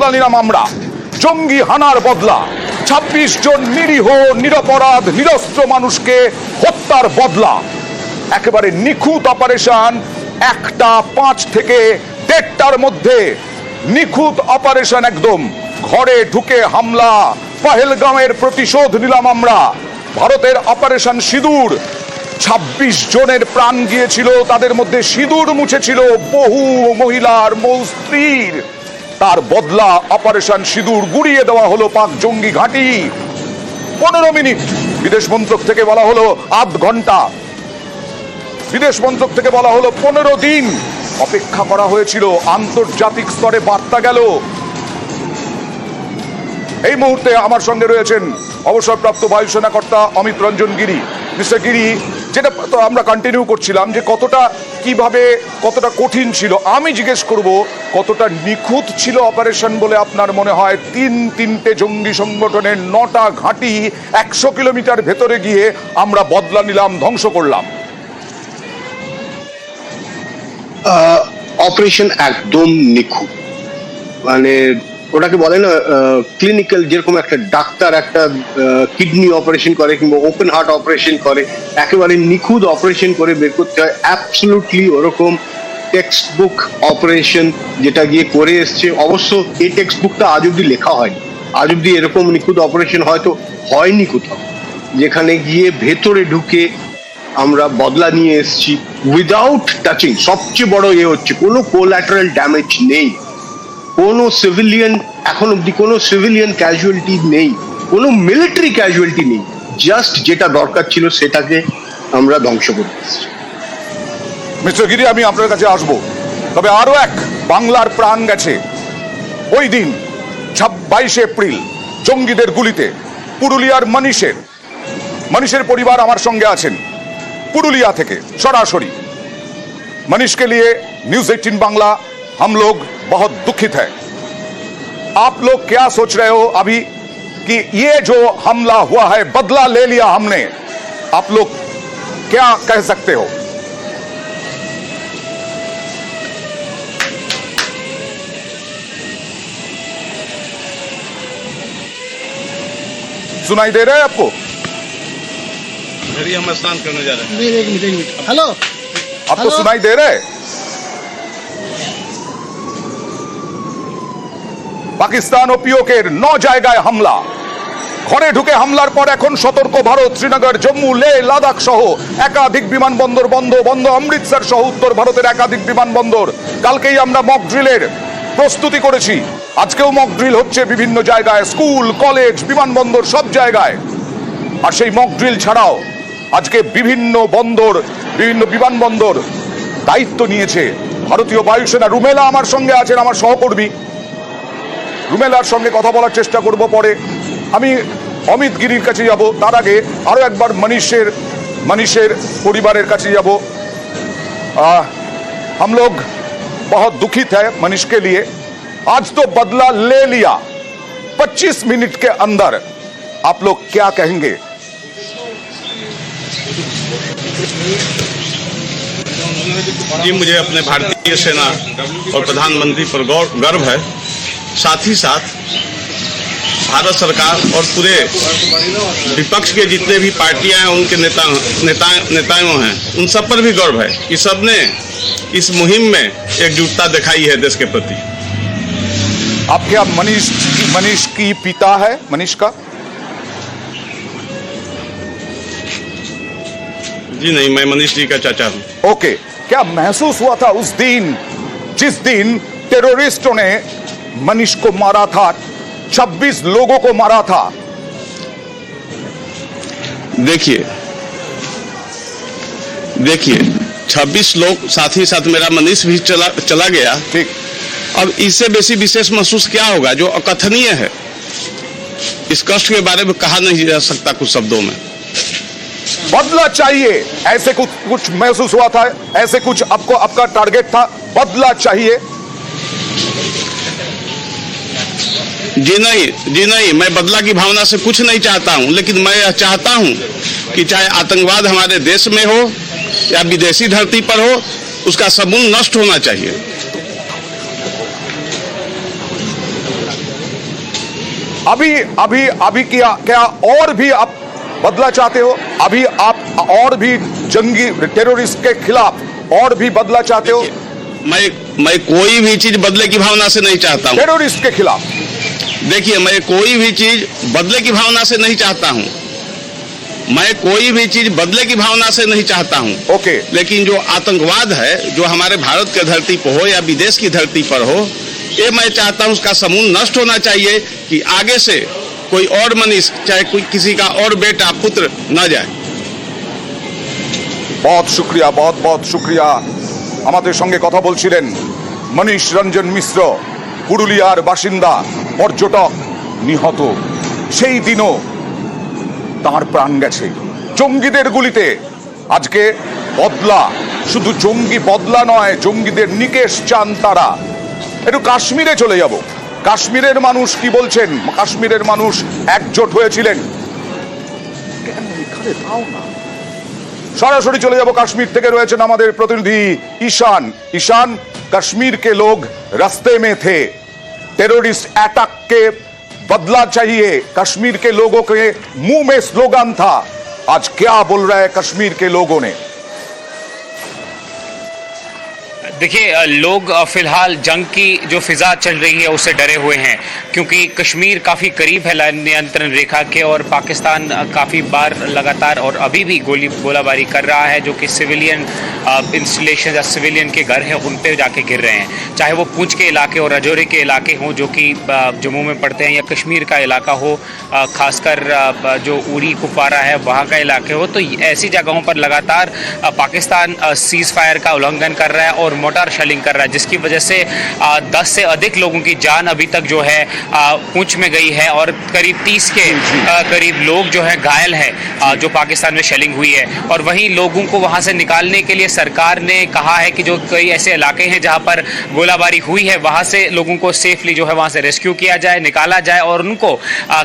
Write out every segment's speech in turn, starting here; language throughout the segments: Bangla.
বদলা নিলাম আমরা। জঙ্গি হানার বদলা। ছাব্বিশ জন নিরীহ, নিরপরাধ, নিরস্ত্র মানুষকে হত্যার বদলা। একেবারে নিখুঁত অপারেশন একটা পাঁচ থেকে দেড়টার মধ্যে। নিখুঁত অপারেশন একদম। ঘরে ঢুকে হামলা, পাহেলগামের প্রতিশোধ নিলাম আমরা। ভারতের অপারেশন সিঁদুর। ছাব্বিশ জনের প্রাণ গিয়েছিল, তাদের মধ্যে সিঁদুর মুছেছিল বহু মহিলার মৌ স্ত্রীর। তার বদলা অপারেশন সিঁদুর গুড়িয়ে দেওয়া হলো পাক জঙ্গি ঘাঁটি। পনেরো মিনিট। বিদেশ মন্ত্রক থেকে বলা হলো আধ ঘণ্টা। বিদেশ মন্ত্রক থেকে বলা হলো পনেরো দিন। অপেক্ষা করা হয়েছিল, আন্তর্জাতিক স্তরে বার্তা গেল। এই মুহূর্তে আমার সঙ্গে রয়েছেন অবসরপ্রাপ্ত বায়ুসেনা কর্তা অমিত রঞ্জন গিরি। মিস্টার গিরি, যেটা তো আমরা কন্টিনিউ করছিলাম যে কতটা কীভাবে কতটা কঠিন ছিল? আমি জিজ্ঞেস করব, কতটা নিখুঁত ছিল অপারেশন বলে আপনার মনে হয়? তিন তিনটে জঙ্গি সংগঠনের নটা ঘাঁটি একশো কিলোমিটার ভেতরে গিয়ে আমরা বদলা নিলাম, ধ্বংস করলাম। অপারেশন একদম নিখুঁত। মানে ওটাকে বলে না ক্লিনিক্যাল যেরকম একটা ডাক্তার একটা কিডনি অপারেশন করে কিংবা ওপেন হার্ট অপারেশন করে, একেবারে নিখুঁত অপারেশন করে বের করতে হয় অ্যাবসলুটলি ওরকম টেক্সট বুক অপারেশন যেটা গিয়ে করে এসছে। অবশ্য এই টেক্সট বুকটা আজ অব্দি লেখা হয়নি। আজ অব্দি এরকম নিখুঁত অপারেশন হয়তো হয়নি কোথাও, যেখানে গিয়ে ভেতরে ঢুকে আমরা বদলা নিয়ে এসেছি। উইদাউট টাচিং সবচেয়ে বড় এ হচ্ছে কোনো কোল্যাটারাল ড্যামেজ নেই। কোনো সিভিলিয়ান এখন অব্দি কোনো সিভিলিয়ান ক্যাজুয়ালিটি নেই, কোনো মিলিটারি ক্যাজুয়ালিটি নেই জাস্ট যেটা দরকার ছিল সেটাকে আমরা ধ্বংস করে মিস্টার গিরি, আমি আপনার কাছে আসব। তবে আরও এক বাংলার প্রাণ গেছে। ওই দিন বাইশে এপ্রিল, জঙ্গিদের গুলিতে, পুরুলিয়ার মানিষের মানিষের পরিবার আমার সঙ্গে আছেন। পুরুলিয়া থেকে সরাসরি। মানিষকে নিয়ে নিউজ এইটিন বাংলা, হামলোগ बहुत दुखित है। आप लोग क्या सोच रहे हो अभी कि ये जो हमला हुआ है बदला ले लिया हमने आप लोग क्या कह सकते हो? सुनाई दे रहा है आपको? हम स्नान करने जा रहे हैं। हेलो। आपको सुनाई दे रहे পাকিস্তান ও পিওকের ন জায়গায় হামলা। ঘরে ঢুকে হামলার পর এখন সতর্ক ভারত, শ্রীনগর, জম্মু লে লাদাখ সহ একাধিক বিমানবন্দর বন্ধ। বন্ধ অমৃতসর সহ উত্তর ভারতের একাধিক বিমানবন্দর। কালকেই আমরা মক ড্রিলের প্রস্তুতি করেছি। আজকেও মক ড্রিল হচ্ছে বিভিন্ন জায়গায়, স্কুল, কলেজ, বিমানবন্দর সব জায়গায়। আর সেই মক ড্রিল ছাড়াও আজকে বিভিন্ন বন্দর, বিভিন্ন বিমানবন্দর দায়িত্ব নিয়েছে ভারতীয় বায়ুসেনা। রুমেলা আমার সঙ্গে আছেন, আমার সহকর্মী। রুমেলার সঙ্গে কথা বলার চেষ্টা করব পরে আমি অমিত গিরির কাছে যাব তার আগে আরও একবার মনীষের মনীষের পরিবারের কাছে যাব আহ, हम लोग बहुत दुखित है मनीष के लिए आज तो बदला ले लिया 25 मिनट के अंदर आप लोग क्या कहेंगे जी मुझे अपने भारतीय सेना और प्रधानमंत्री पर गौर गर्व है साथ ही साथ भारत सरकार और पूरे विपक्ष के जितने भी पार्टियाँ हैं उनके नेता नेता नेताओं हैं उन सब पर भी गर्व है कि सबने इस मुहिम में एकजुटता दिखाई है देश के प्रति। आप क्या मनीष मनीष की पिता है मनीष का जी नहीं मैं मनीष जी का चाचा हूँ। ओके क्या महसूस हुआ था उस दिन जिस दिन टेररिस्टों ने मनीष को मारा था 26 लोगों को मारा था। देखिए देखिए 26 लोग साथ ही साथ मेरा मनीष भी चला चला गया। ठीक। अब इससे बेसी विशेष महसूस क्या होगा जो अकथनीय है? इस कष्ट के बारे में कहा नहीं जा सकता कुछ शब्दों में। बदला चाहिए ऐसे कुछ कुछ महसूस हुआ था ऐसे कुछ आपको आपका टारगेट था बदला चाहिए। जी नहीं जी नहीं मैं बदला की भावना से कुछ नहीं चाहता हूँ लेकिन मैं यह चाहता हूँ कि चाहे आतंकवाद हमारे देश में हो या विदेशी धरती पर हो उसका समूल नष्ट होना चाहिए। अभी अभी अभी क्या क्या और भी आप बदला चाहते हो? अभी आप और भी जंगी टेररिस्ट के खिलाफ और भी बदला चाहते हो? मैं मैं कोई भी चीज़ बदले की भावना से नहीं चाहता हूँ। टेररिस्ट के खिलाफ। देखिए मैं कोई भी चीज़ बदले की भावना से नहीं चाहता हूँ। मैं कोई भी चीज़ बदले की भावना से नहीं चाहता हूँ। ओके। okay. लेकिन जो आतंकवाद है जो हमारे भारत के धरती पर हो या विदेश की धरती पर हो ये मैं चाहता हूँ उसका समूह नष्ट होना चाहिए कि आगे से कोई और मनीष चाहे कोई किसी का और बेटा पुत्र न जाए। बहुत शुक्रिया बहुत बहुत शुक्रिया। हमारे संगे कथा बोल मनीष रंजन मिश्र। পুরুলিয়ার বাসিন্দা পর্যটক নিহত। সেই দিনও তার প্রাণ গেছে। জঙ্গিদের গুলিতে আজকে বদলা। শুধু জঙ্গি বদলা নয়, জঙ্গিদের নিকেশ চান তারা। একটু কাশ্মীরে চলে যাব। কাশ্মীরের মানুষ কি বলছেন? কাশ্মীরের মানুষ একজোট হয়েছিলেন। সরাসরি চলে যাব কাশ্মীর থেকে রয়েছেন আমাদের প্রতিনিধি ঈশান। ঈশান, কাশ্মীরকে লোক রাস্তে মেথে। टेररिस्ट अटैक के बदला चाहिए। कश्मीर के लोगों के मुँह में स्लोगन था। आज क्या बोल रहा है कश्मीर के लोगों ने? देखिए लोग फ़िलहाल जंग की जो फिजा चल रही है, उससे डरे हुए हैं, क्योंकि कश्मीर काफ़ी करीब है नियंत्रण रेखा के और पाकिस्तान काफ़ी बार लगातार और अभी भी गोली, गोलाबारी कर रहा है, जो कि सिविलियन इंस्टॉलेशन या सिविलियन के घर हैं, उन पे जाके गिर रहे हैं। चाहे वो पूंछ के इलाके और राजौरी के इलाके हों, जो कि जम्मू में पड़ते हैं, या कश्मीर का इलाका हो खासकर जो उरी कुपवारा है, वहाँ का इलाके हो तो ऐसी जगहों पर लगातार पाकिस्तान सीज फायर का उल्लंघन कर रहा है और मोटार शेलिंग कर रहा है, जिसकी वजह से 10 से अधिक लोगों की जान अभी तक जो है पूंछ में गई है और करीब 30 के करीब लोग जो है घायल हैं जो पाकिस्तान में शेलिंग हुई है। और वहीं लोगों को वहाँ से निकालने के लिए सरकार ने कहा है कि जो कई ऐसे इलाके हैं जहाँ पर गोलाबारी हुई है, वहाँ से लोगों को सेफली जो है वहाँ से रेस्क्यू किया जाए, निकाला जाए और उनको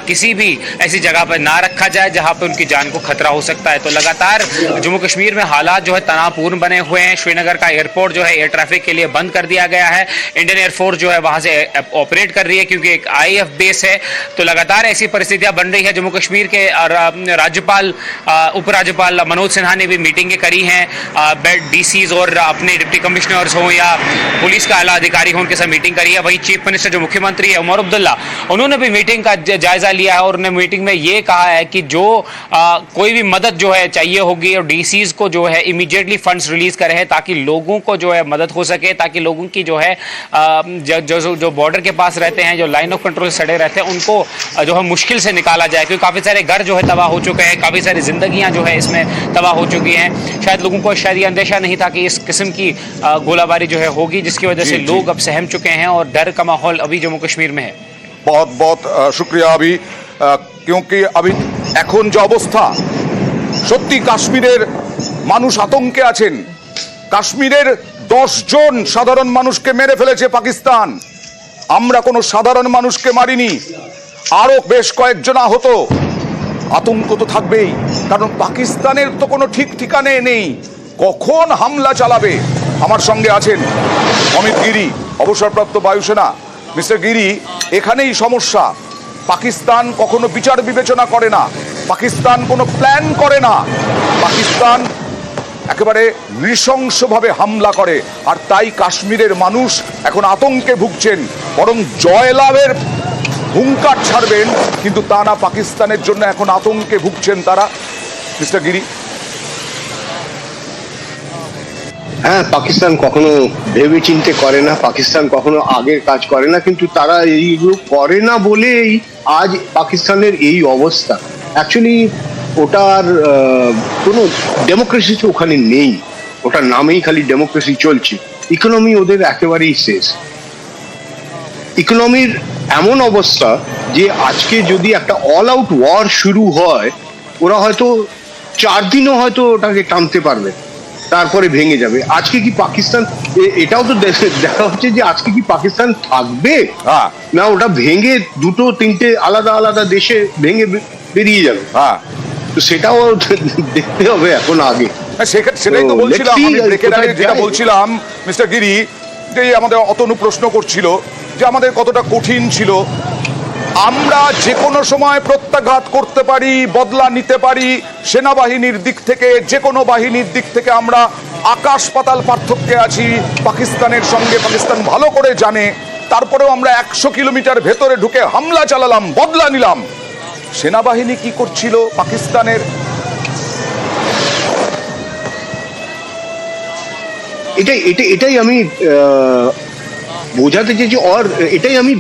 किसी भी ऐसी जगह पर ना रखा जाए जहाँ पर उनकी जान को खतरा हो सकता है। तो लगातार जम्मू कश्मीर में हालात जो है तनावपूर्ण बने हुए हैं। श्रीनगर का एयरपोर्ट जो है एयर ट्रैफ़िक के लिए बंद कर दिया गया है। इंडियन एयरफोर्स जो है वहाँ से ऑपरेट कर रही है क्योंकि एक आईएफ बेस है। तो लगातार ऐसी परिस्थितियाँ बन रही है। जम्मू कश्मीर के राज्यपाल उपराज्यपाल मनोज सिन्हा ने भी मीटिंगें करी हैं। डीसीज और अपने डिप्टी कमिश्नर्स हों या पुलिस का आला अधिकारी हो उनके साथ मीटिंग करी है। वहीं चीफ मिनिस्टर जो मुख्यमंत्री है उमर अब्दुल्ला उन्होंने भी मीटिंग का जायजा लिया है और उन्होंने मीटिंग में ये कहा है कि जो अ, कोई भी मदद जो है चाहिए होगी और डीसीज को जो है इमीडिएटली फंड्स रिलीज़ करें ताकि लोगों को जो है मदद हो सके ताकि लोगों की जो है अ, जो जो जो बॉर्डर के पास रहते हैं जो लाइन ऑफ कंट्रोल से सड़े रहते हैं उनको अ, जो है मुश्किल से निकाला जाए क्योंकि काफ़ी सारे घर जो है तबाह हो चुके हैं काफ़ी सारी जिंदगियां जो है इसमें तबाह हो चुकी हैं शायद लोगों को शायद ये अंदेशा नहीं था कि इस किस्म की अ, गोलाबारी जो है होगी जिसकी वजह से जी, जी। लोग अब सहम चुके हैं और डर का माहौल अभी जम्मू कश्मीर में है बहुत बहुत আহ, শুক্রিয়া আবি আহ, क्योंकि अभी এখন যে অবস্থা সত্যি কাশ্মীরের মানুষ আতঙ্কে আছেন কাশ্মীরের দশ জন সাধারণ মানুষকে মেরে ফেলেছে পাকিস্তান। আমরা কোনো সাধারণ মানুষকে মারিনি। আরও বেশ কয়েকজন আহত। আতঙ্ক তো থাকবেই, কারণ পাকিস্তানের তো কোনো ঠিক ঠিকানে নেই। কখন হামলা চালাবে? আমার সঙ্গে আছেন অমিত গিরি, অবসরপ্রাপ্ত বায়ুসেনা। মিস্টার গিরি, এখানেই সমস্যা। পাকিস্তান কখনো বিচার বিবেচনা করে না। পাকিস্তান কোনো প্ল্যান করে না। পাকিস্তান একেবারে নৃশংসভাবে হামলা করে, আর তাই কাশ্মীরের মানুষ এখন আতঙ্কে ভুগছেন, বরং জয়লাভের হুঙ্কার ছাড়বেন, কিন্তু তা না, পাকিস্তানের জন্য এখন আতঙ্কে ভুগছেন তারা। মিস্টার গিরি? হ্যাঁ পাকিস্তান কখনো ভেবে চিন্তে করে না, পাকিস্তান কখনো আগের কাজ করে না, কিন্তু তারা এইগুলো করে না বলেই আজ পাকিস্তানের এই অবস্থা। অ্যাকচুয়ালি ওটার কোনো ডেমোক্রেসি তো ওখানে নেই। ওটার নামেই খালি ডেমোক্রেসি চলছে। ইকোনমি ওদের একেবারেই শেষ। ইকোনমির এমন অবস্থা যে আজকে যদি একটা অল আউট ওয়ার শুরু হয় ওরা হয়তো চার দিনও হয়তো ওটাকে টানতে পারবে। তারপরে ভেঙে যাবে। আজকে কি পাকিস্তান এটাও তো দেখা হচ্ছে যে আজকে কি পাকিস্তান থাকবে? হ্যাঁ। না ওটা ভেঙে দুটো তিনটে আলাদা আলাদা দেশে ভেঙে বেরিয়ে যাবে। হ্যাঁ। তো সেটাও দেখতে হবে এখন আগে। হ্যাঁ, সেটাই তো বলছিলাম যেটা বলছিলাম মিস্টার গিরি যে আমাদের অতনু প্রশ্ন করছিল যে আমাদের কতটা কঠিন ছিল। আমরা যে কোনো সময় প্রত্যাঘাত করতে পারি বদলা নিতে পারি সেনাবাহিনীর দিক থেকে যে কোনো বাহিনীর দিক থেকে আমরা আকাশ পাতাল পার্থক্যে আছি পাকিস্তানের সঙ্গে পাকিস্তান ভালো করে জানে তারপরেও আমরা একশো কিলোমিটার ভেতরে ঢুকে হামলা চালালাম বদলা নিলাম। সেনাবাহিনী কি করছিল পাকিস্তানের? এটাই এটাই এটাই আমি বোঝাতে চাইছি অর এটাই আমি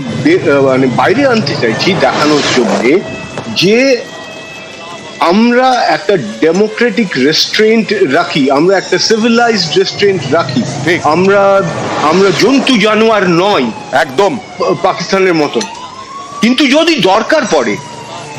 মানে বাইরে আনতে চাইছি দেখানোর জন্য যে আমরা একটা ডেমোক্রেটিক রেস্টুরেন্ট রাখি আমরা একটা সিভিলাইজড রেস্টুরেন্ট রাখি। আমরা আমরা জন্তু জানোয়ার নয়। একদম। পাকিস্তানের মতন। কিন্তু যদি দরকার পড়ে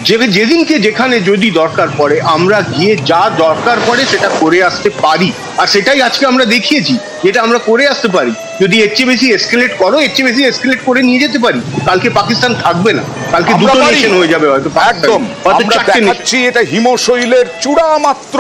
যে যেদিনকে যেখানে যদি দরকার পড়ে আমরা গিয়ে যা দরকার পড়ে সেটা করে আসতে পারি। আর সেটাই আজকে আমরা দেখিয়েছি যেটা আমরা করে আসতে পারি। যদি এর চেয়ে বেশি এসকেলেট করো এর চেয়ে বেশি এসকেলেট করে নিয়ে যেতে পারি। কালকে পাকিস্তান থাকবে না। কালকে দুটো নেশন হয়ে যাবে হয়তো একদম। আমরা দেখাচ্ছি এটা হিমশৈলের চূড়া মাত্র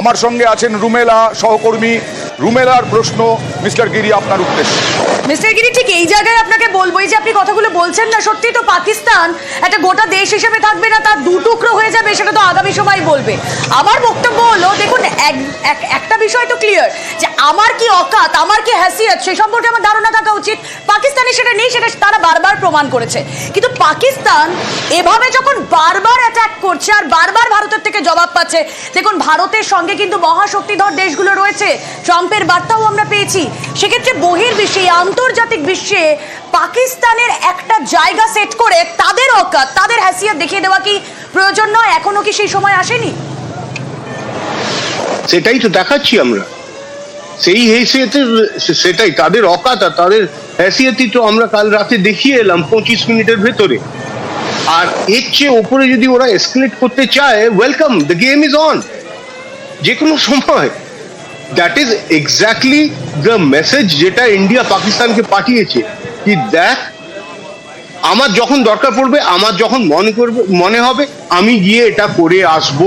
আমার সঙ্গে আছেন রুমেলা সহকর্মী রুমেলার প্রশ্ন, মিস্টার গিরি আপনার উদ্দেশ্যে। মিস্টার গিরি, ঠিক এই জায়গায় আপনাকে বলব এই যে আপনি কথাগুলো বলছেন না, সত্যি তো পাকিস্তান একটা গোটা দেশ হিসেবে থাকবে না, তার দু টুকরো হয়ে যাবে, সেটা তো আগামী সময় বলবে। আমার বক্তব্য হলো, দেখুন, এক- এক- একটা বিষয় তো ক্লিয়ার যে আমার কি অকাত, আমার কি হ্যাসিয়ত সে সম্পর্কে আমার ধারণা থাকা উচিত। পাকিস্তানে সেটা নেই, সেটা তারা বারবার প্রমাণ করেছে। কিন্তু পাকিস্তান এভাবে যখন বারবার অ্যাটাক করছে আর বারবার ভারতের থেকে জবাব পাচ্ছে, দেখুন, ভারতের সঙ্গে কিন্তু মহাশক্তিধর দেশগুলো রয়েছে ট্রাম্পের বার্তাও আমরা পেয়েছি। সেক্ষেত্রে বহির্বিশ্বে আন্তর্জাতিক বিশ্বে পাকিস্তানের একটা জায়গা সেট করে তাদের অকাত, তাদের হ্যাসিয়ত দেখিয়ে দেওয়া কি প্রয়োজন নয়? এখনও কি সেই সময় আসেনি? সেটাই তো দেখাচ্ছি আমরা। সেই হেসিয়তের, সেটাই, তাদের অকাতা তাদের হ্যাসিয়তই তো আমরা কাল রাতে দেখিয়ে এলাম পঁচিশ মিনিটের ভেতরে। আর এর চেয়ে ওপরে যদি ওরা এসকেলেট করতে চায় welcome the game is on যে কোনো সময়। That is exactly the message যেটা ইন্ডিয়া পাকিস্তানকে পাঠিয়েছে কি দেখ, আমার যখন দরকার পড়বে, আমার যখন মনে করবে, মনে হবে, আমি গিয়ে এটা করে আসব।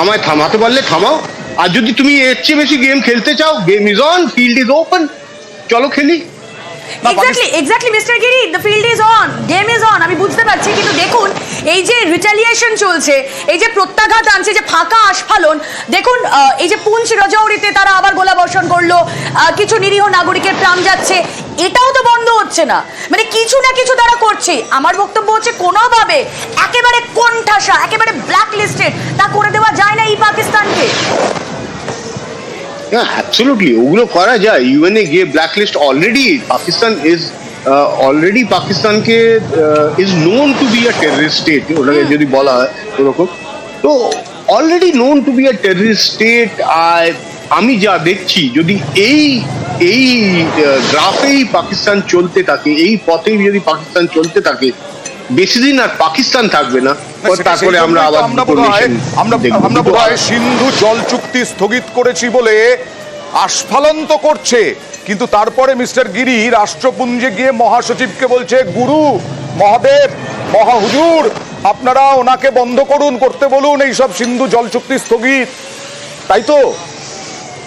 আমায় থামাতে পারলে থামাও। আর যদি তুমি এর চেয়ে বেশি গেম খেলতে চাও game is on field is open চলো খেলি। Exactly exactly mister Giri the field is on game is on আমি বুঝতে পারছি, কিন্তু দেখুন, এই যে রিটালিয়েশন চলছে, এই যে প্রত্যাঘাত আনছে যে ফাঁকা আস্ফালন, দেখুন এই যে পুঞ্চ রজৌরিতে তারা আবার গোলা বর্ষণ করল কিছু নিরীহ নাগরিকের প্রাণ যাচ্ছে, এটাও তো বন্ধ হচ্ছে না। মানে কিছু না কিছু তারা করছে। আমার বক্তব্য হচ্ছে, কোনোভাবে একেবারে কোণঠাসা, একেবারে ব্ল্যাক লিস্টেড তা করে দেওয়া যায় না এই পাকিস্তানকে। হ্যাঁ অ্যাবসলুটলি ওগুলো করা যায়। ইউএনএ গিয়ে blacklist already Pakistan is already পাকিস্তানকে is known to be a terrorist state ওটাকে যদি বলা হয় ওরকম। তো already known to be a terrorist state আর আমি যা দেখছি যদি এই এই গ্রাফেই পাকিস্তান চলতে থাকে এই পথেই যদি পাকিস্তান চলতে থাকে বেশি দিন আর পাকিস্তান থাকবে না। তারপরে আমরা আবার আমরা বোধহয় আমরা আমরা বোধহয় সিন্ধু জল চুক্তি স্থগিত করেছি বলে আস্ফালন তো করছে। কিন্তু তারপরে মিস্টার গিরি রাষ্ট্রপুঞ্জে গিয়ে মহাসচিবকে বলছে গুরু মহাদেব মহাহুজুর আপনারা ওনাকে বন্ধ করুন করতে বলুন এইসব সিন্ধু জল চুক্তি স্থগিত। তাই তো?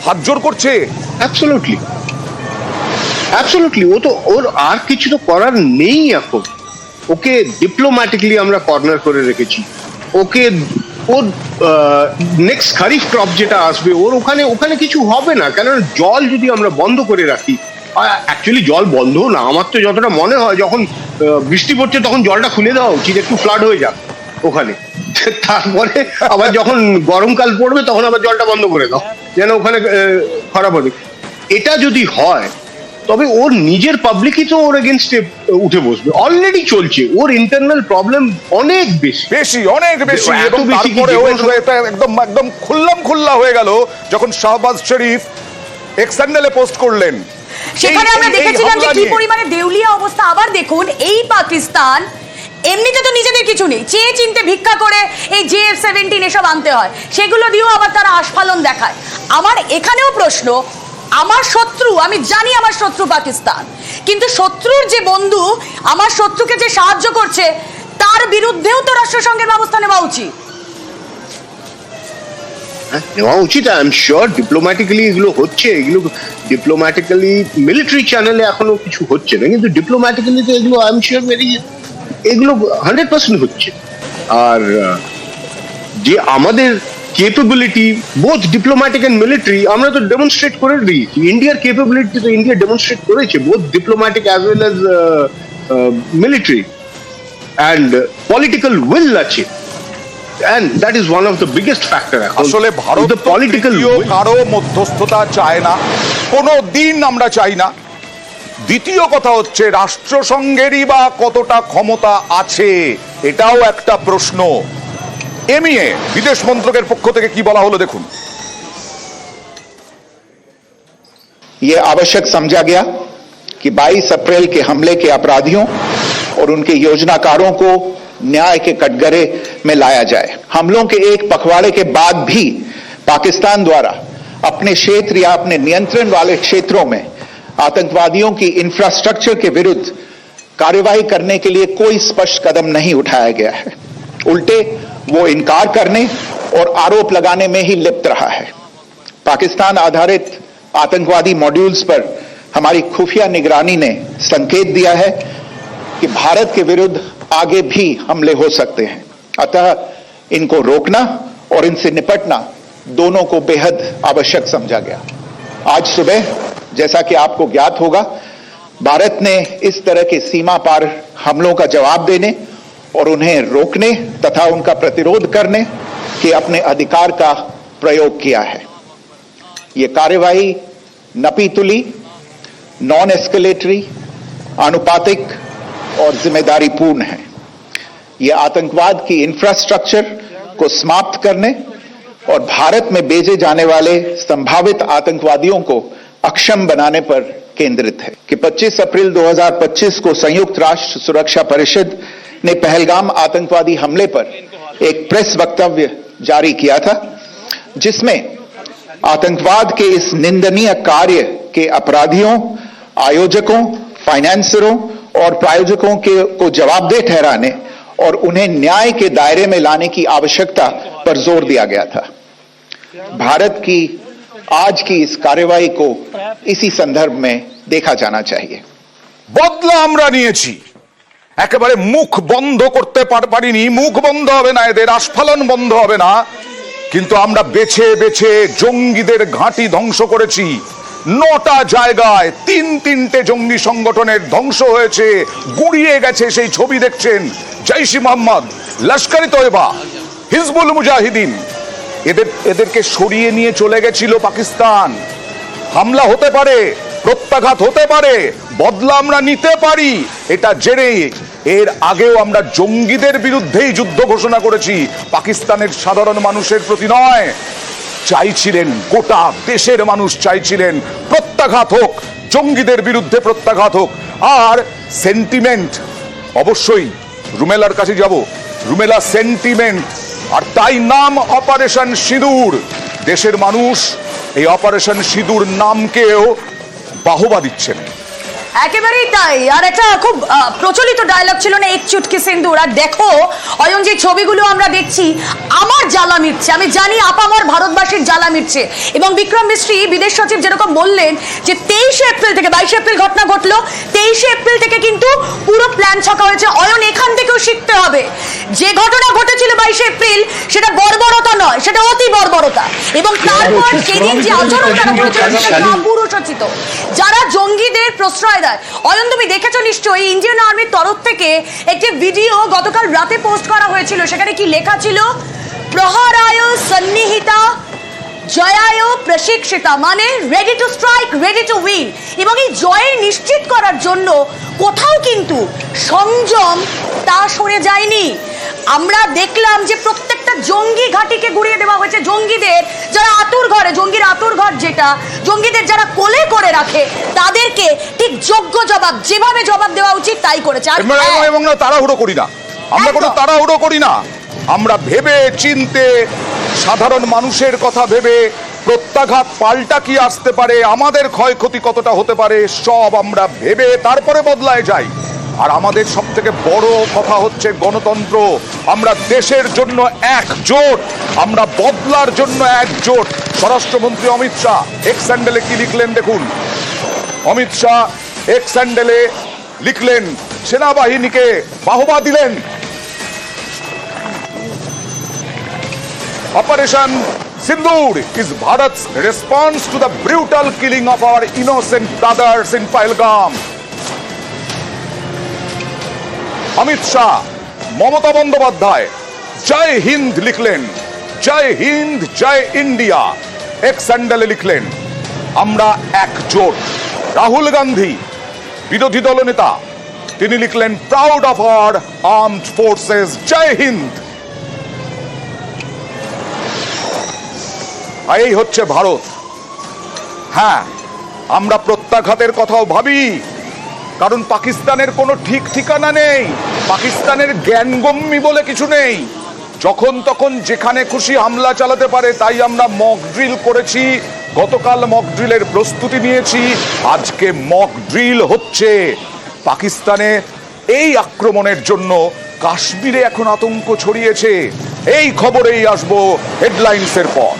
হাত জোর করছে? অ্যাবসলুটলি অ্যাবসলুটলি ও তো ওর আর কিছু তো করার নেই এখন। ওকে ডিপ্লোম্যাটিকলি আমরা কর্নার করে রেখেছি। ওকে ওর নেক্সট খারিফ ক্রপ যেটা আসবে, ওর ওখানে ওখানে কিছু হবে না। কেন জল যদি আমরা বন্ধ করে রাখি অ্যাকচুয়ালি জল বন্ধ না, আমার তো যতটা মনে হয়, যখন বৃষ্টি পড়ছে তখন জলটা খুলে দেওয়া উচিত, একটু ফ্লাড হয়ে যাক ওখানে। তারপরে আবার যখন গরমকাল পড়বে, তখন আবার জলটা বন্ধ করে দাও, যেন ওখানে খারাপ হবে। এটা যদি হয় তবে ওর নিজের পাবলিকই তো ওর এগেনস্টে উঠে বসবে। অলরেডি চলছে। ওর ইন্টারনাল প্রবলেম অনেক বেশি। বেশি অনেক বেশি। এত এবং এটা একদম একদম খুল্লাম খুল্লা হয়ে গেল যখন শাহবাজ শরীফ এক্সান্ডেলে পোস্ট করলেন। সেখানে আমরা দেখেছিলাম যে কি নিয়ে। পরিমাণে দেউলিয়া অবস্থা। আবার দেখুন এই পাকিস্তান এমনিতে তো নিজেদের কিছু নেই। চেয়ে চিনতে ভিক্ষা করে এই জে এফ সেভেন্টিন এসব আনতে হয়। সেগুলো দিয়েও আবার তারা আস্ফালন দেখায়। আমার এখানেও প্রশ্ন আমার শত্রু আমি জানি আমার শত্রু পাকিস্তান। কিন্তু শত্রুর যে বন্ধু আমার শত্রুকে যে সাহায্য করছে তার বিরুদ্ধেও তো রাষ্ট্রসংঘের ব্যবস্থা নেওয়া উচিত। হ্যাঁ, নেওয়া উচিত আই এম শিওর ডিপ্লোম্যাটিক্যালি এগুলো হচ্ছে এগুলো ডিপ্লোম্যাটিক্যালি মিলিটারি চ্যানেলে এখনও কিছু হচ্ছে না কিন্তু ডিপ্লোম্যাটিক্যালি তো এগুলো আই এম শিওর ভেরি এগুলো হান্ড্রেড পার্সেন্ট হচ্ছে। আর যে আমাদের capability both diplomatic and military আমরা তো ডেমনস্ট্রেট করে দিয়েছি ইন্ডিয়ার কেপেবিলিটি তো ইন্ডিয়া ডেমনস্ট্রেট করেছে both diplomatic as well as military and political will আছে। And that is one of the biggest factor আসলে ভারত পলিটিক্যাল কারও মধ্যস্থতা চায় না। কোনো দিন আমরা চাই না। দ্বিতীয় কথা হচ্ছে রাষ্ট্রসংঘেরই বা কতটা ক্ষমতা আছে এটাও একটা প্রশ্ন। এমিয়ে বিদেশ মন্ত্রকের পক্ষ থেকে কি বলা হলো দেখুন ये आवश्यक समझा गया कि 22 अप्रैल के हमले के अपराधियों और उनके योजनाकारों को न्याय के कटघरे में लाया जाए हमलों के एक पखवाड़े के बाद भी पाकिस्तान द्वारा अपने क्षेत्र या अपने नियंत्रण वाले क्षेत्रों में आतंकवादियों की इंफ्रास्ट्रक्चर के विरुद्ध कार्यवाही करने के लिए कोई स्पष्ट कदम नहीं उठाया गया है उल्टे वो इनकार करने और आरोप लगाने में ही लिप्त रहा है। पाकिस्तान आधारित आतंकवादी मॉड्यूल्स पर हमारी खुफिया निगरानी ने संकेत दिया है कि भारत के विरुद्ध आगे भी हमले हो सकते हैं। अतः इनको रोकना और इनसे निपटना दोनों को बेहद आवश्यक समझा गया। आज सुबह, जैसा कि आपको ज्ञात होगा, भारत ने इस तरह के सीमा पार हमलों का जवाब देने और उन्हें रोकने तथा उनका प्रतिरोध करने के अपने अधिकार का प्रयोग किया है। ये कार्यवाही नपी तुली नॉन एस्केलेटरी आनुपातिक और ज़िम्मेदारी पूर्ण है। यह आतंकवाद की इंफ्रास्ट्रक्चर को समाप्त करने और भारत में भेजे जाने वाले संभावित आतंकवादियों को अक्षम बनाने पर केंद्रित है। कि 25 अप्रैल 2025 को संयुक्त राष्ट्र सुरक्षा परिषद ने पहलगाम आतंकवादी हमले पर एक प्रेस वक्तव्य जारी किया था जिसमें आतंकवाद के इस निंदनीय कार्य के अपराधियों आयोजकों फाइनेंसरों और प्रायोजकों के को जवाबदेह ठहराने और उन्हें न्याय के दायरे में लाने की आवश्यकता पर जोर दिया गया था भारत की आज की इस कार्यवाही को इसी संदर्भ में देखा जाना चाहिए বদলা আমরা নিয়েছি একেবারে মুখ বন্ধ করতে পার- পারিনি। মুখ বন্ধ হবে না, এদের আস্ফালন বন্ধ হবে না। কিন্তু আমরা বেছে বেছে জঙ্গিদের ঘাঁটি ধ্বংস করেছি। নটা জায়গায় তিন তিনটে জঙ্গি সংগঠনের ধ্বংস হয়েছে। গুড়িয়ে গেছে সেই ছবি দেখছেন জৈশি মোহাম্মদ, লস্করি তৈবা হিজবুল মুজাহিদিন। এদের, এদেরকে সরিয়ে নিয়ে চলে গেছিল পাকিস্তান। হামলা হতে পারে, প্রত্যাঘাত হতে পারে, বদলা আমরা নিতে পারি, এটা জেনে এর আগেও আমরা জঙ্গিদের বিরুদ্ধেই যুদ্ধ ঘোষণা করেছি। পাকিস্তানের সাধারণ মানুষের প্রতি নয়, চাইছিলেন গোটা দেশের মানুষ চাইছিলেন প্রত্যাঘাত হোক, জঙ্গিদের বিরুদ্ধে প্রত্যাঘাত হোক। আর সেন্টিমেন্ট, অবশ্যই রুমেলার কাছে যাব। রুমেলা সেন্টিমেন্ট, আর তাই নাম অপারেশন সিঁদুর। দেশের মানুষ এই অপারেশন সিঁদুর নামকেও বাহবা দিচ্ছেন। একেবারেই তাই। আর একটা খুব প্রচলিত ডায়লগ ছিল না এক চুটকি সিন্দুর। আর দেখো অয়ন যে ছবিগুলো আমরা দেখছি আমার জ্বালা মিটছে। আমি জানি আপামর ভারতবাসীর জ্বালা মিটছে। এবং বিক্রম মিস্ত্রি বিদেশ সচিব যেরকম বললেন যে তেইশে এপ্রিল থেকে বাইশে এপ্রিল ঘটনা ঘটলো তেইশে এপ্রিল থেকে কিন্তু পুরো প্ল্যান ছকা হয়েছে। অয়ন এখান থেকেও শিখতে হবে। যে ঘটনা ঘটেছিল বাইশে এপ্রিল সেটা বর্বরতা নয় সেটা অতি বর্বরতা। এবং তারপর সেদিন যে আচরণ তারা করেছিল সেটা কাপুরুষোচিত যারা জঙ্গিদের প্রশ্রয় দেয় অয়ন তুমি দেখেছ নিশ্চয়ই ইন্ডিয়ান আর্মির তরফ থেকে একটি ভিডিও গতকাল রাতে পোস্ট করা হয়েছিল। সেখানে কি লেখা ছিল? প্রহারায় সন্নিহিতা, জয়ায় প্রশিক্ষিতা মানে ready to strike ready to win এবং এই জয় নিশ্চিত করার জন্য কোথাও কিন্তু সংযম তা সরে যায়নি। আমরা দেখলাম যে প্রত্যেকটা জঙ্গি ঘাটিকে গুড়িয়ে দেওয়া হয়েছে। জঙ্গিদের যারা আতুর ঘরে জঙ্গির আতুর ঘর যেটা জঙ্গিদের যারা কোলে করে রাখে তাদেরকে ঠিক যোগ্য জবাব যেভাবে জবাব দেওয়া উচিত তাই করেছে। আর এবং- হ্যাঁ, তাড়াহুড়ো করি না। আমরা কোনো তাড়াহুড়ো করি না। আমরা ভেবে চিনতে সাধারণ মানুষের কথা ভেবে প্রত্যাঘাত পাল্টা কি আসতে পারে আমাদের ক্ষয়ক্ষতি কতটা হতে পারে সব আমরা ভেবে তারপরে বদলায় যাই। আর আমাদের সব থেকে বড় কথা হচ্ছে গণতন্ত্র। আমরা দেশের জন্য একজোট আমরা বদলার জন্য একজোট স্বরাষ্ট্রমন্ত্রী অমিত শাহ এক্স স্যান্ডেলে কি লিখলেন দেখুন? অমিত শাহ এক স্যান্ডেলে লিখলেন, সেনাবাহিনীকে বাহবা দিলেন। Operation Sindoor is Bharat's response to the brutal killing of our innocent brothers in Pahalgam. Amit Shah, Mamata Bandyopadhyay, Jai Hind লিখলেন, জয় হিন্দ, জয় ইন্ডিয়া, এক স্যান্ডেলে লিখলেন, আমরা একজোট রাহুল গান্ধী, বিরোধী দলনেতা তিনি লিখলেন proud of our armed forces Jai Hind. এই হচ্ছে ভারত। হ্যাঁ আমরা প্রত্যাঘাতের কথাও ভাবি। কারণ পাকিস্তানের কোনো ঠিক ঠিকানা নেই। পাকিস্তানের জ্ঞানগম্যি বলে কিছু নেই। যখন তখন যেখানে খুশি হামলা চালাতে পারে, তাই আমরা মক ড্রিল করেছি। গতকাল মক ড্রিলের প্রস্তুতি নিয়েছি। আজকে মক ড্রিল হচ্ছে পাকিস্তানে এই আক্রমণের জন্য কাশ্মীরে এখন আতঙ্ক ছড়িয়েছে। এই খবরেই আসব হেডলাইন্সের পর।